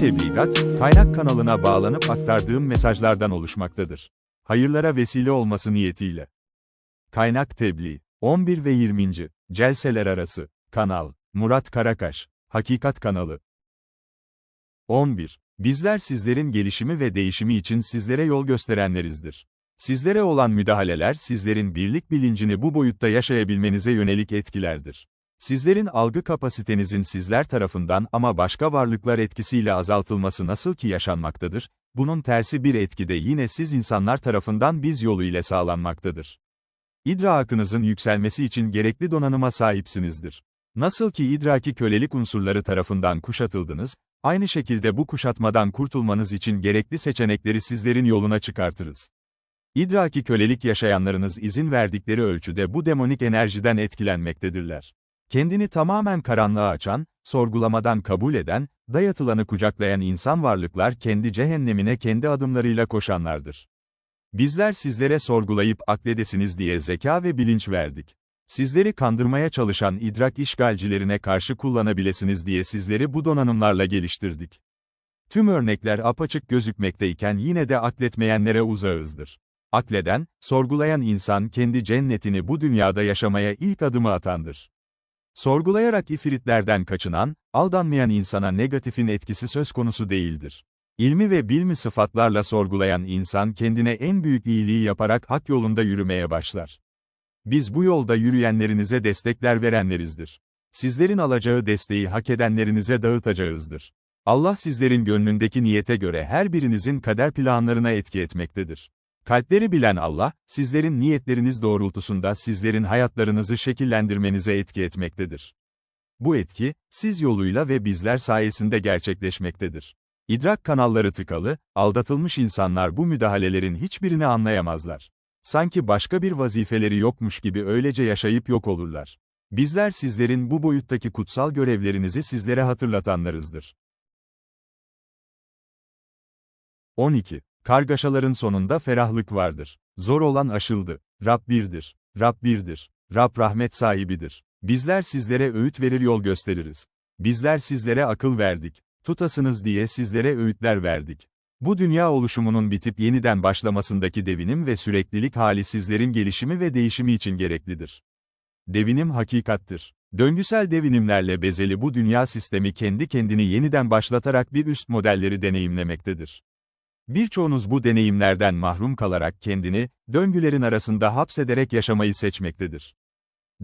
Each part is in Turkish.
tebligat, kaynak kanalına bağlanıp aktardığım mesajlardan oluşmaktadır. Hayırlara vesile olması niyetiyle. Kaynak tebliğ, 11 ve 20. Celseler arası, kanal, Murat Karakaş, Hakikat kanalı. 11. Bizler sizlerin gelişimi ve değişimi için sizlere yol gösterenlerizdir. Sizlere olan müdahaleler sizlerin birlik bilincini bu boyutta yaşayabilmenize yönelik etkilerdir. Sizlerin algı kapasitenizin sizler tarafından ama başka varlıklar etkisiyle azaltılması nasıl ki yaşanmaktadır, bunun tersi bir etki de yine siz insanlar tarafından biz yolu ile sağlanmaktadır. İdrakınızın yükselmesi için gerekli donanıma sahipsinizdir. Nasıl ki idraki kölelik unsurları tarafından kuşatıldınız, aynı şekilde bu kuşatmadan kurtulmanız için gerekli seçenekleri sizlerin yoluna çıkartırız. İdraki kölelik yaşayanlarınız izin verdikleri ölçüde bu demonik enerjiden etkilenmektedirler. Kendini tamamen karanlığa açan, sorgulamadan kabul eden, dayatılanı kucaklayan insan varlıklar kendi cehennemine kendi adımlarıyla koşanlardır. Bizler sizlere sorgulayıp akledesiniz diye zeka ve bilinç verdik. Sizleri kandırmaya çalışan idrak işgalcilerine karşı kullanabilesiniz diye sizleri bu donanımlarla geliştirdik. Tüm örnekler apaçık gözükmekteyken yine de akletmeyenlere uzağızdır. Akleden, sorgulayan insan kendi cennetini bu dünyada yaşamaya ilk adımı atandır. Sorgulayarak ifritlerden kaçınan, aldanmayan insana negatifin etkisi söz konusu değildir. İlmi ve bilmi sıfatlarla sorgulayan insan kendine en büyük iyiliği yaparak hak yolunda yürümeye başlar. Biz bu yolda yürüyenlerinize destekler verenlerizdir. Sizlerin alacağı desteği hak edenlerinize dağıtacağızdır. Allah sizlerin gönlündeki niyete göre her birinizin kader planlarına etki etmektedir. Kalpleri bilen Allah, sizlerin niyetleriniz doğrultusunda sizlerin hayatlarınızı şekillendirmenize etki etmektedir. Bu etki, siz yoluyla ve bizler sayesinde gerçekleşmektedir. İdrak kanalları tıkalı, aldatılmış insanlar bu müdahalelerin hiçbirini anlayamazlar. Sanki başka bir vazifeleri yokmuş gibi öylece yaşayıp yok olurlar. Bizler sizlerin bu boyuttaki kutsal görevlerinizi sizlere hatırlatanlarızdır. 12. Kargaşaların sonunda ferahlık vardır. Zor olan aşıldı. Rab birdir. Rab birdir. Rab rahmet sahibidir. Bizler sizlere öğüt verir yol gösteririz. Bizler sizlere akıl verdik. Tutasınız diye sizlere öğütler verdik. Bu dünya oluşumunun bitip yeniden başlamasındaki devinim ve süreklilik hali sizlerin gelişimi ve değişimi için gereklidir. Devinim hakikattir. Döngüsel devinimlerle bezeli bu dünya sistemi kendi kendini yeniden başlatarak bir üst modelleri deneyimlemektedir. Birçoğunuz bu deneyimlerden mahrum kalarak kendini, döngülerin arasında hapsederek yaşamayı seçmektedir.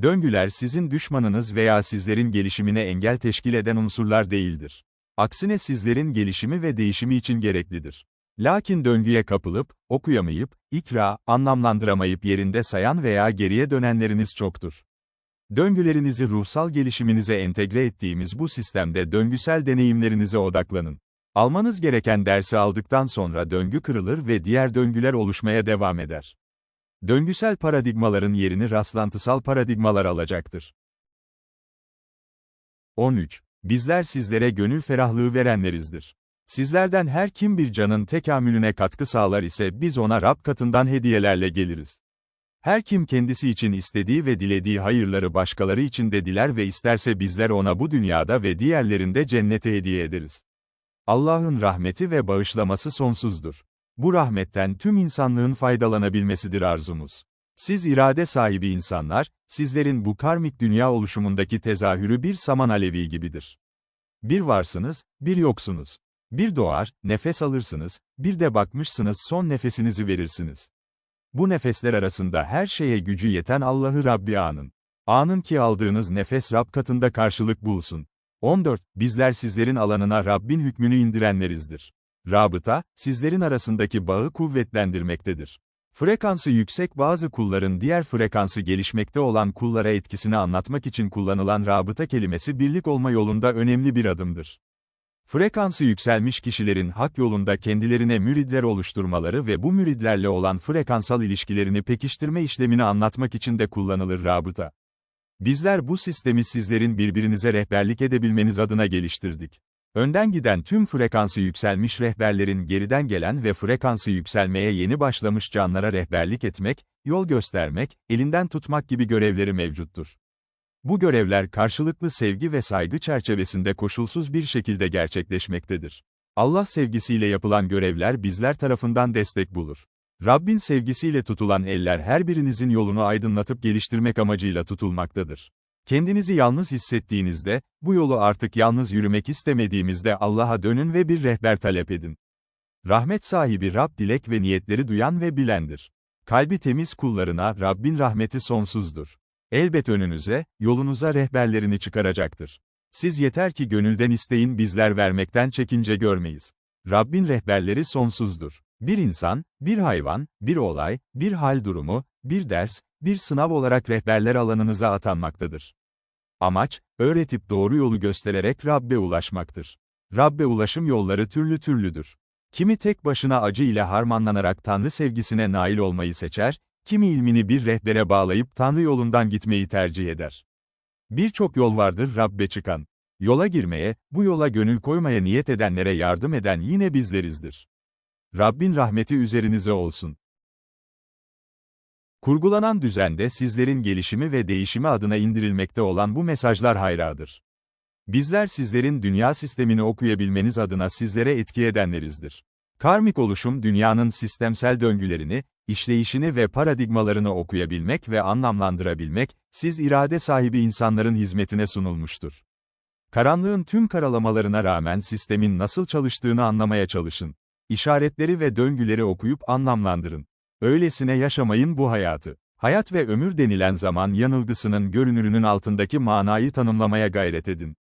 Döngüler sizin düşmanınız veya sizlerin gelişimine engel teşkil eden unsurlar değildir. Aksine sizlerin gelişimi ve değişimi için gereklidir. Lakin döngüye kapılıp, okuyamayıp, ikra, anlamlandıramayıp yerinde sayan veya geriye dönenleriniz çoktur. Döngülerinizi ruhsal gelişiminize entegre ettiğimiz bu sistemde döngüsel deneyimlerinize odaklanın. Almanız gereken dersi aldıktan sonra döngü kırılır ve diğer döngüler oluşmaya devam eder. Döngüsel paradigmaların yerini rastlantısal paradigmalar alacaktır. 13. Bizler sizlere gönül ferahlığı verenlerizdir. Sizlerden her kim bir canın tekamülüne katkı sağlar ise biz ona Rab katından hediyelerle geliriz. Her kim kendisi için istediği ve dilediği hayırları başkaları için de diler ve isterse bizler ona bu dünyada ve diğerlerinde cennete hediye ederiz. Allah'ın rahmeti ve bağışlaması sonsuzdur. Bu rahmetten tüm insanlığın faydalanabilmesidir arzumuz. Siz irade sahibi insanlar, sizlerin bu karmik dünya oluşumundaki tezahürü bir saman alevi gibidir. Bir varsınız, bir yoksunuz. Bir doğar, nefes alırsınız, bir de bakmışsınız son nefesinizi verirsiniz. Bu nefesler arasında her şeye gücü yeten Allah'ı Rabbi anın. Anın ki aldığınız nefes Rab katında karşılık bulsun. 14. Bizler sizlerin alanına Rabbin hükmünü indirenlerizdir. Rabıta, sizlerin arasındaki bağı kuvvetlendirmektedir. Frekansı yüksek bazı kulların diğer frekansı gelişmekte olan kullara etkisini anlatmak için kullanılan rabıta kelimesi birlik olma yolunda önemli bir adımdır. Frekansı yükselmiş kişilerin hak yolunda kendilerine müridler oluşturmaları ve bu müridlerle olan frekansal ilişkilerini pekiştirme işlemini anlatmak için de kullanılır rabıta. Bizler bu sistemi sizlerin birbirinize rehberlik edebilmeniz adına geliştirdik. Önden giden tüm frekansı yükselmiş rehberlerin geriden gelen ve frekansı yükselmeye yeni başlamış canlara rehberlik etmek, yol göstermek, elinden tutmak gibi görevleri mevcuttur. Bu görevler karşılıklı sevgi ve saygı çerçevesinde koşulsuz bir şekilde gerçekleşmektedir. Allah sevgisiyle yapılan görevler bizler tarafından destek bulur. Rabbin sevgisiyle tutulan eller her birinizin yolunu aydınlatıp geliştirmek amacıyla tutulmaktadır. Kendinizi yalnız hissettiğinizde, bu yolu artık yalnız yürümek istemediğimizde Allah'a dönün ve bir rehber talep edin. Rahmet sahibi Rab dilek ve niyetleri duyan ve bilendir. Kalbi temiz kullarına Rabbin rahmeti sonsuzdur. Elbet önünüze, yolunuza rehberlerini çıkaracaktır. Siz yeter ki gönülden isteyin bizler vermekten çekince görmeyiz. Rabbin rehberleri sonsuzdur. Bir insan, bir hayvan, bir olay, bir hal durumu, bir ders, bir sınav olarak rehberler alanınıza atanmaktadır. Amaç, öğretip doğru yolu göstererek Rabbe ulaşmaktır. Rabbe ulaşım yolları türlü türlüdür. Kimi tek başına acı ile harmanlanarak Tanrı sevgisine nail olmayı seçer, kimi ilmini bir rehbere bağlayıp Tanrı yolundan gitmeyi tercih eder. Birçok yol vardır Rabbe çıkan. Yola girmeye, bu yola gönül koymaya niyet edenlere yardım eden yine bizlerizdir. Rabbin rahmeti üzerinize olsun. Kurgulanan düzende sizlerin gelişimi ve değişimi adına indirilmekte olan bu mesajlar hayradır. Bizler sizlerin dünya sistemini okuyabilmeniz adına sizlere etki edenlerizdir. Karmik oluşum dünyanın sistemsel döngülerini, işleyişini ve paradigmalarını okuyabilmek ve anlamlandırabilmek, siz irade sahibi insanların hizmetine sunulmuştur. Karanlığın tüm karalamalarına rağmen sistemin nasıl çalıştığını anlamaya çalışın. İşaretleri ve döngüleri okuyup anlamlandırın. Öylesine yaşamayın bu hayatı. Hayat ve ömür denilen zaman yanılgısının görünürünün altındaki manayı tanımlamaya gayret edin.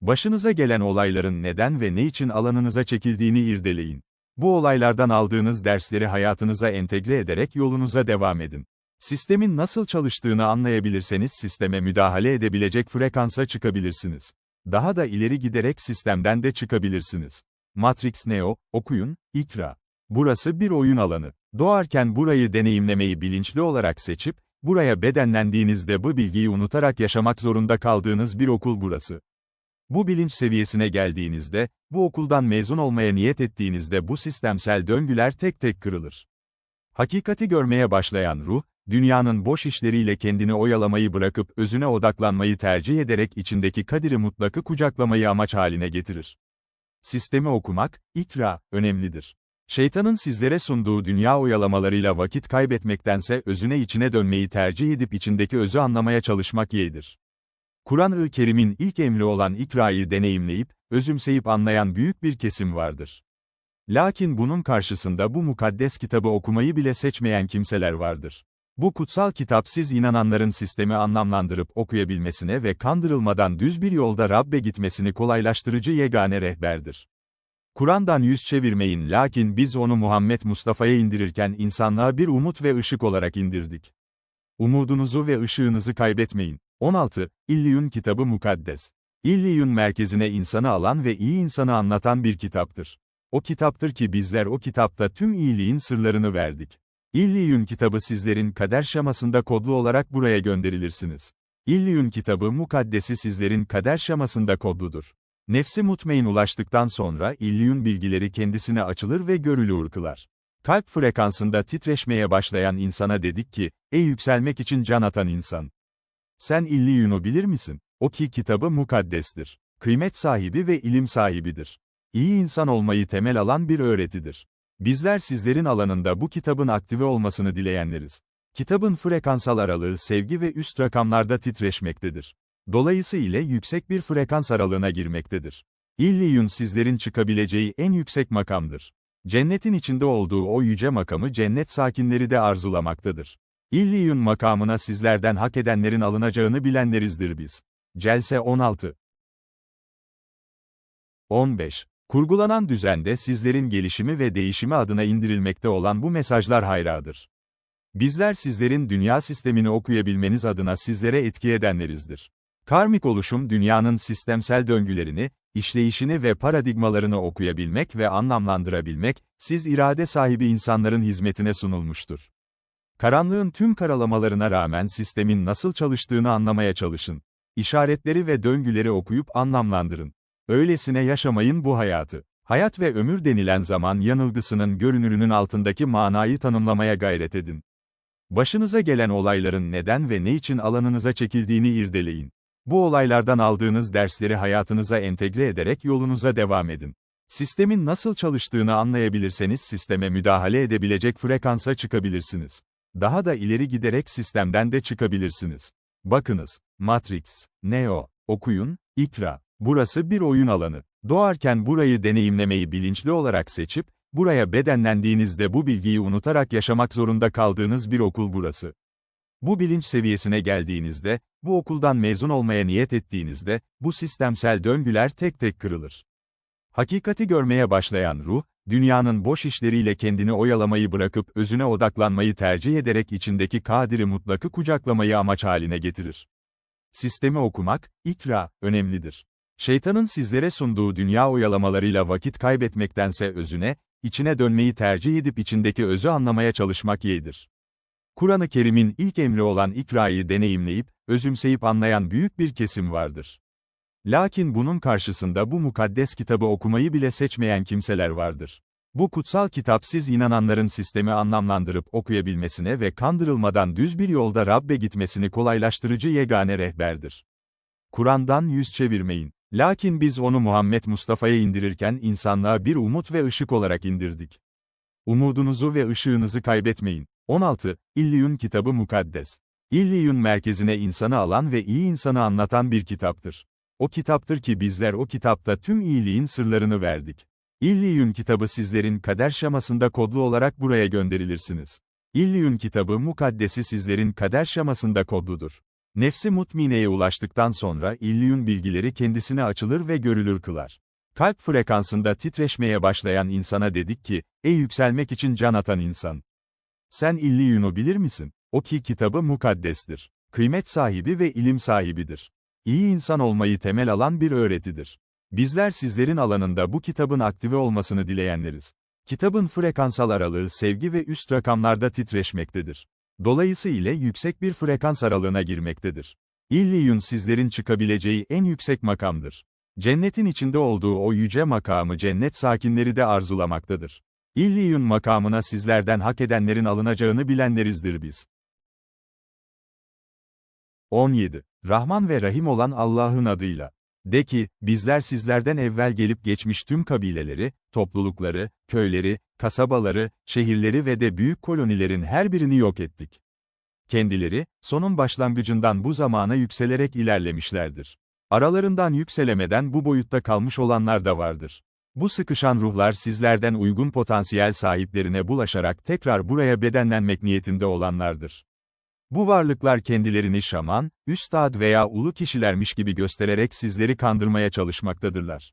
Başınıza gelen olayların neden ve ne için alanınıza çekildiğini irdeleyin. Bu olaylardan aldığınız dersleri hayatınıza entegre ederek yolunuza devam edin. Sistemin nasıl çalıştığını anlayabilirseniz sisteme müdahale edebilecek frekansa çıkabilirsiniz. Daha da ileri giderek sistemden de çıkabilirsiniz. Matrix Neo, okuyun, ikra. Burası bir oyun alanı. Doğarken burayı deneyimlemeyi bilinçli olarak seçip, buraya bedenlendiğinizde bu bilgiyi unutarak yaşamak zorunda kaldığınız bir okul burası. Bu bilinç seviyesine geldiğinizde, bu okuldan mezun olmaya niyet ettiğinizde bu sistemsel döngüler tek tek kırılır. Hakikati görmeye başlayan ruh, dünyanın boş işleriyle kendini oyalamayı bırakıp özüne odaklanmayı tercih ederek içindeki kadiri mutlakı kucaklamayı amaç haline getirir. Sistemi okumak, ikra, önemlidir. Şeytanın sizlere sunduğu dünya oyalamalarıyla vakit kaybetmektense özüne içine dönmeyi tercih edip içindeki özü anlamaya çalışmak yeğdir. Kur'an-ı Kerim'in ilk emri olan ikrayı deneyimleyip, özümseyip anlayan büyük bir kesim vardır. Lakin bunun karşısında bu mukaddes kitabı okumayı bile seçmeyen kimseler vardır. Bu kutsal kitap siz inananların sistemi anlamlandırıp okuyabilmesine ve kandırılmadan düz bir yolda Rabbe gitmesini kolaylaştırıcı yegane rehberdir. Kur'an'dan yüz çevirmeyin lakin biz onu Muhammed Mustafa'ya indirirken insanlığa bir umut ve ışık olarak indirdik. Umudunuzu ve ışığınızı kaybetmeyin. 16. İlliyun kitabı mukaddes. İlliyun merkezine insanı alan ve iyi insanı anlatan bir kitaptır. O kitaptır ki bizler o kitapta tüm iyiliğin sırlarını verdik. İlliyun kitabı sizlerin kader şamasında kodlu olarak buraya gönderilirsiniz. İlliyun kitabı mukaddesi sizlerin kader şamasında kodludur. Nefsi mutmain ulaştıktan sonra illiyun bilgileri kendisine açılır ve görülür kılar. Kalp frekansında titreşmeye başlayan insana dedik ki, ey yükselmek için can atan insan. Sen illiyunu bilir misin? O ki kitabı mukaddestir. Kıymet sahibi ve ilim sahibidir. İyi insan olmayı temel alan bir öğretidir. Bizler sizlerin alanında bu kitabın aktive olmasını dileyenleriz. Kitabın frekansal aralığı sevgi ve üst rakamlarda titreşmektedir. Dolayısıyla yüksek bir frekans aralığına girmektedir. İlliyun sizlerin çıkabileceği en yüksek makamdır. Cennetin içinde olduğu o yüce makamı cennet sakinleri de arzulamaktadır. İlliyun makamına sizlerden hak edenlerin alınacağını bilenlerizdir biz. Celse 16 15. Kurgulanan düzende sizlerin gelişimi ve değişimi adına indirilmekte olan bu mesajlar hayradır. Bizler sizlerin dünya sistemini okuyabilmeniz adına sizlere etki edenlerizdir. Karmik oluşum dünyanın sistemsel döngülerini, işleyişini ve paradigmalarını okuyabilmek ve anlamlandırabilmek, siz irade sahibi insanların hizmetine sunulmuştur. Karanlığın tüm karalamalarına rağmen sistemin nasıl çalıştığını anlamaya çalışın. İşaretleri ve döngüleri okuyup anlamlandırın. Öylesine yaşamayın bu hayatı. Hayat ve ömür denilen zaman yanılgısının görünürünün altındaki manayı tanımlamaya gayret edin. Başınıza gelen olayların neden ve ne için alanınıza çekildiğini irdeleyin. Bu olaylardan aldığınız dersleri hayatınıza entegre ederek yolunuza devam edin. Sistemin nasıl çalıştığını anlayabilirseniz sisteme müdahale edebilecek frekansa çıkabilirsiniz. Daha da ileri giderek sistemden de çıkabilirsiniz. Bakınız, Matrix, Neo, okuyun, ikra. Burası bir oyun alanı. Doğarken burayı deneyimlemeyi bilinçli olarak seçip, buraya bedenlendiğinizde bu bilgiyi unutarak yaşamak zorunda kaldığınız bir okul burası. Bu bilinç seviyesine geldiğinizde, bu okuldan mezun olmaya niyet ettiğinizde, bu sistemsel döngüler tek tek kırılır. Hakikati görmeye başlayan ruh, dünyanın boş işleriyle kendini oyalamayı bırakıp özüne odaklanmayı tercih ederek içindeki kadiri mutlakı kucaklamayı amaç haline getirir. Sistemi okumak, ikra, önemlidir. Şeytanın sizlere sunduğu dünya oyalamalarıyla vakit kaybetmektense özüne, içine dönmeyi tercih edip içindeki özü anlamaya çalışmak yeğdir. Kur'an-ı Kerim'in ilk emri olan ikrayı deneyimleyip, özümseyip anlayan büyük bir kesim vardır. Lakin bunun karşısında bu mukaddes kitabı okumayı bile seçmeyen kimseler vardır. Bu kutsal kitap siz inananların sistemi anlamlandırıp okuyabilmesine ve kandırılmadan düz bir yolda Rabbe gitmesini kolaylaştırıcı yegane rehberdir. Kur'an'dan yüz çevirmeyin. Lakin biz onu Muhammed Mustafa'ya indirirken insanlığa bir umut ve ışık olarak indirdik. Umudunuzu ve ışığınızı kaybetmeyin. 16. İlliyun kitabı mukaddes. İlliyun merkezine insanı alan ve iyi insanı anlatan bir kitaptır. O kitaptır ki bizler o kitapta tüm iyiliğin sırlarını verdik. İlliyun kitabı sizlerin kader şamasında kodlu olarak buraya gönderilirsiniz. İlliyun kitabı mukaddesi sizlerin kader şamasında kodludur. Nefsi mutmineye ulaştıktan sonra illiyun bilgileri kendisine açılır ve görülür kılar. Kalp frekansında titreşmeye başlayan insana dedik ki, ey yükselmek için can atan insan. Sen illiyunu bilir misin? O ki kitabı mukaddestir. Kıymet sahibi ve ilim sahibidir. İyi insan olmayı temel alan bir öğretidir. Bizler sizlerin alanında bu kitabın aktive olmasını dileyenleriz. Kitabın frekansal aralığı sevgi ve üst rakamlarda titreşmektedir. Dolayısıyla yüksek bir frekans aralığına girmektedir. İlliyun sizlerin çıkabileceği en yüksek makamdır. Cennetin içinde olduğu o yüce makamı cennet sakinleri de arzulamaktadır. İlliyun makamına sizlerden hak edenlerin alınacağını bilenlerizdir biz. 17. Rahman ve Rahim olan Allah'ın adıyla. De ki, bizler sizlerden evvel gelip geçmiş tüm kabileleri, toplulukları, köyleri, kasabaları, şehirleri ve de büyük kolonilerin her birini yok ettik. Kendileri, sonun başlangıcından bu zamana yükselerek ilerlemişlerdir. Aralarından yükselemeden bu boyutta kalmış olanlar da vardır. Bu sıkışan ruhlar sizlerden uygun potansiyel sahiplerine bulaşarak tekrar buraya bedenlenmek niyetinde olanlardır. Bu varlıklar kendilerini şaman, üstad veya ulu kişilermiş gibi göstererek sizleri kandırmaya çalışmaktadırlar.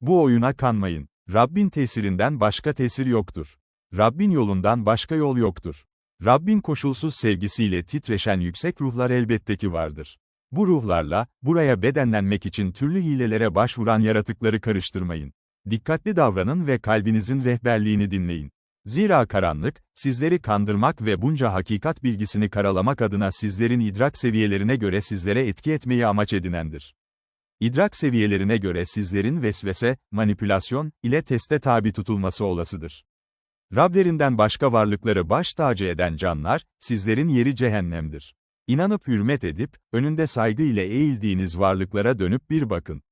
Bu oyuna kanmayın. Rabbin tesirinden başka tesir yoktur. Rabbin yolundan başka yol yoktur. Rabbin koşulsuz sevgisiyle titreşen yüksek ruhlar elbette ki vardır. Bu ruhlarla, buraya bedenlenmek için türlü hilelere başvuran yaratıkları karıştırmayın. Dikkatli davranın ve kalbinizin rehberliğini dinleyin. Zira karanlık, sizleri kandırmak ve bunca hakikat bilgisini karalamak adına sizlerin idrak seviyelerine göre sizlere etki etmeyi amaç edinendir. İdrak seviyelerine göre sizlerin vesvese, manipülasyon ile teste tabi tutulması olasıdır. Rablerinden başka varlıkları baş tacı eden canlar, sizlerin yeri cehennemdir. İnanıp hürmet edip, önünde saygı ile eğildiğiniz varlıklara dönüp bir bakın.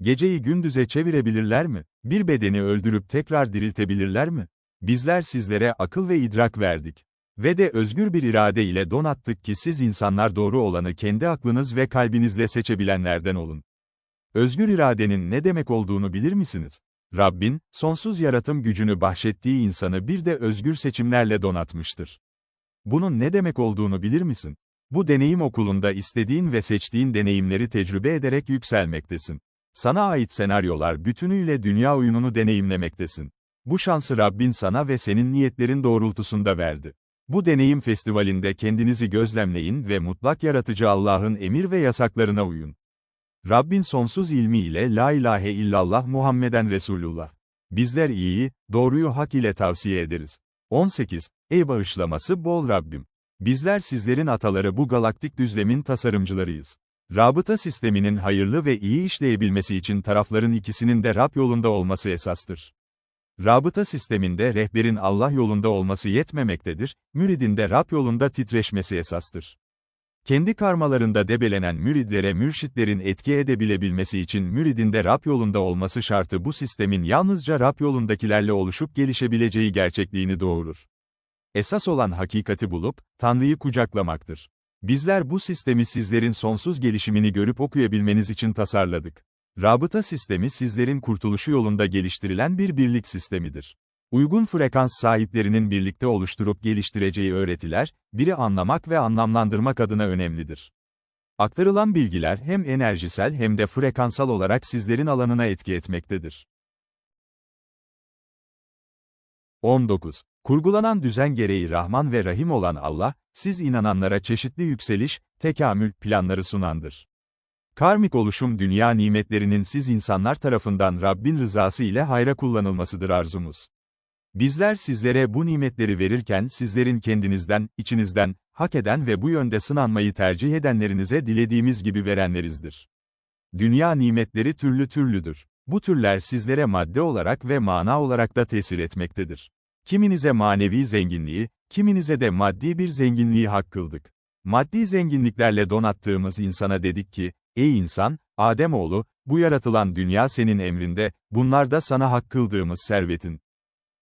Geceyi gündüze çevirebilirler mi? Bir bedeni öldürüp tekrar diriltebilirler mi? Bizler sizlere akıl ve idrak verdik. Ve de özgür bir irade ile donattık ki siz insanlar doğru olanı kendi aklınız ve kalbinizle seçebilenlerden olun. Özgür iradenin ne demek olduğunu bilir misiniz? Rabbin, sonsuz yaratım gücünü bahşettiği insanı bir de özgür seçimlerle donatmıştır. Bunun ne demek olduğunu bilir misin? Bu deneyim okulunda istediğin ve seçtiğin deneyimleri tecrübe ederek yükselmektesin. Sana ait senaryolar bütünüyle dünya oyununu deneyimlemektesin. Bu şansı Rabbin sana ve senin niyetlerin doğrultusunda verdi. Bu deneyim festivalinde kendinizi gözlemleyin ve mutlak yaratıcı Allah'ın emir ve yasaklarına uyun. Rabbin sonsuz ilmi ile La ilahe illallah Muhammeden Resulullah. Bizler iyiyi, doğruyu hak ile tavsiye ederiz. 18. Ey bağışlaması bol Rabbim. Bizler sizlerin ataları bu galaktik düzlemin tasarımcılarıyız. Rabıta sisteminin hayırlı ve iyi işleyebilmesi için tarafların ikisinin de Rab yolunda olması esastır. Rabıta sisteminde rehberin Allah yolunda olması yetmemektedir, müridin de Rab yolunda titreşmesi esastır. Kendi karmalarında debelenen müridlere mürşitlerin etki edebilebilmesi için müridinde Rab yolunda olması şartı bu sistemin yalnızca Rab yolundakilerle oluşup gelişebileceği gerçekliğini doğurur. Esas olan hakikati bulup, Tanrı'yı kucaklamaktır. Bizler bu sistemi sizlerin sonsuz gelişimini görüp okuyabilmeniz için tasarladık. Rabıta sistemi sizlerin kurtuluşu yolunda geliştirilen bir birlik sistemidir. Uygun frekans sahiplerinin birlikte oluşturup geliştireceği öğretiler, biri anlamak ve anlamlandırmak adına önemlidir. Aktarılan bilgiler hem enerjisel hem de frekansal olarak sizlerin alanına etki etmektedir. 19. Kurgulanan düzen gereği Rahman ve Rahim olan Allah, siz inananlara çeşitli yükseliş, tekamül planları sunandır. Karmik oluşum dünya nimetlerinin siz insanlar tarafından Rabbin rızası ile hayra kullanılmasıdır arzumuz. Bizler sizlere bu nimetleri verirken sizlerin kendinizden, içinizden, hak eden ve bu yönde sınanmayı tercih edenlerinize dilediğimiz gibi verenlerizdir. Dünya nimetleri türlü türlüdür. Bu türler sizlere madde olarak ve mana olarak da tesir etmektedir. Kiminize manevi zenginliği, kiminize de maddi bir zenginliği hak kıldık. Maddi zenginliklerle donattığımız insana dedik ki, ey insan, Ademoğlu, bu yaratılan dünya senin emrinde, bunlar da sana hak kıldığımız servetin.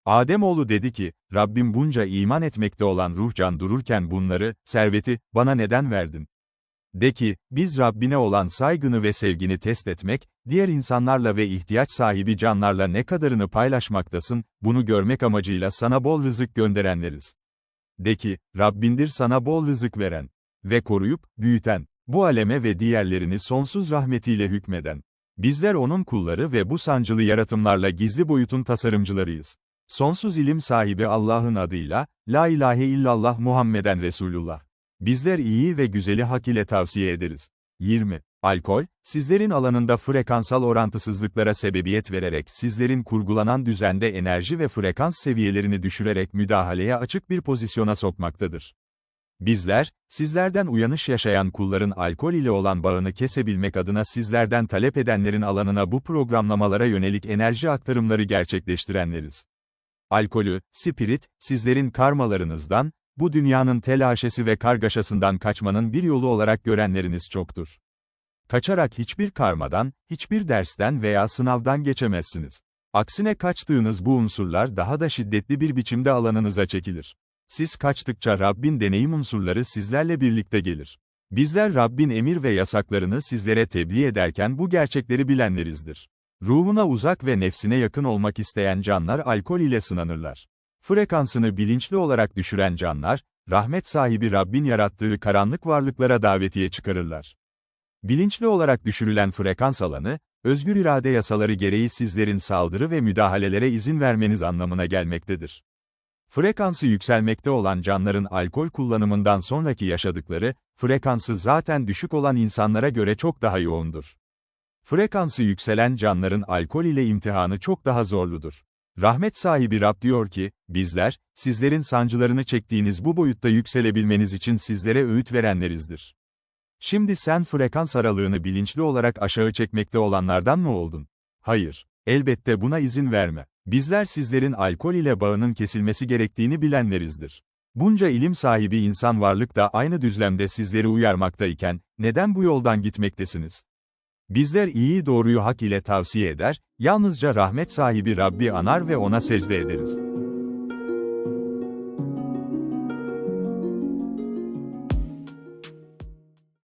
Ademoğlu dedi ki, Rabbim bunca iman etmekte olan ruhcan dururken bunları, serveti, bana neden verdin? De ki, biz Rabbine olan saygını ve sevgini test etmek, diğer insanlarla ve ihtiyaç sahibi canlarla ne kadarını paylaşmaktasın, bunu görmek amacıyla sana bol rızık gönderenleriz. De ki, Rabbindir sana bol rızık veren ve koruyup, büyüten, bu aleme ve diğerlerini sonsuz rahmetiyle hükmeden. Bizler onun kulları ve bu sancılı yaratımlarla gizli boyutun tasarımcılarıyız. Sonsuz ilim sahibi Allah'ın adıyla, La ilahe illallah Muhammeden Resulullah. Bizler iyi ve güzeli hak ile tavsiye ederiz. 20. Alkol, sizlerin alanında frekansal orantısızlıklara sebebiyet vererek sizlerin kurgulanan düzende enerji ve frekans seviyelerini düşürerek müdahaleye açık bir pozisyona sokmaktadır. Bizler, sizlerden uyanış yaşayan kulların alkol ile olan bağını kesebilmek adına sizlerden talep edenlerin alanına bu programlamalara yönelik enerji aktarımları gerçekleştirenleriz. Alkolü, spirit, sizlerin karmalarınızdan, bu dünyanın telaşesi ve kargaşasından kaçmanın bir yolu olarak görenleriniz çoktur. Kaçarak hiçbir karmadan, hiçbir dersten veya sınavdan geçemezsiniz. Aksine kaçtığınız bu unsurlar daha da şiddetli bir biçimde alanınıza çekilir. Siz kaçtıkça Rabbin deneyim unsurları sizlerle birlikte gelir. Bizler Rabbin emir ve yasaklarını sizlere tebliğ ederken bu gerçekleri bilenlerizdir. Ruhuna uzak ve nefsine yakın olmak isteyen canlar alkol ile sınanırlar. Frekansını bilinçli olarak düşüren canlar, rahmet sahibi Rabbin yarattığı karanlık varlıklara davetiye çıkarırlar. Bilinçli olarak düşürülen frekans alanı, özgür irade yasaları gereği sizlerin saldırı ve müdahalelere izin vermeniz anlamına gelmektedir. Frekansı yükselmekte olan canların alkol kullanımından sonraki yaşadıkları, frekansı zaten düşük olan insanlara göre çok daha yoğundur. Frekansı yükselen canların alkol ile imtihanı çok daha zorludur. Rahmet sahibi Rab diyor ki, bizler, sizlerin sancılarını çektiğiniz bu boyutta yükselebilmeniz için sizlere öğüt verenlerizdir. Şimdi sen frekans aralığını bilinçli olarak aşağı çekmekte olanlardan mı oldun? Hayır. Elbette buna izin verme. Bizler sizlerin alkol ile bağının kesilmesi gerektiğini bilenlerizdir. Bunca ilim sahibi insan varlık da aynı düzlemde sizleri uyarmaktayken, neden bu yoldan gitmektesiniz? Bizler iyi doğruyu hak ile tavsiye eder, yalnızca rahmet sahibi Rabbi anar ve ona secde ederiz.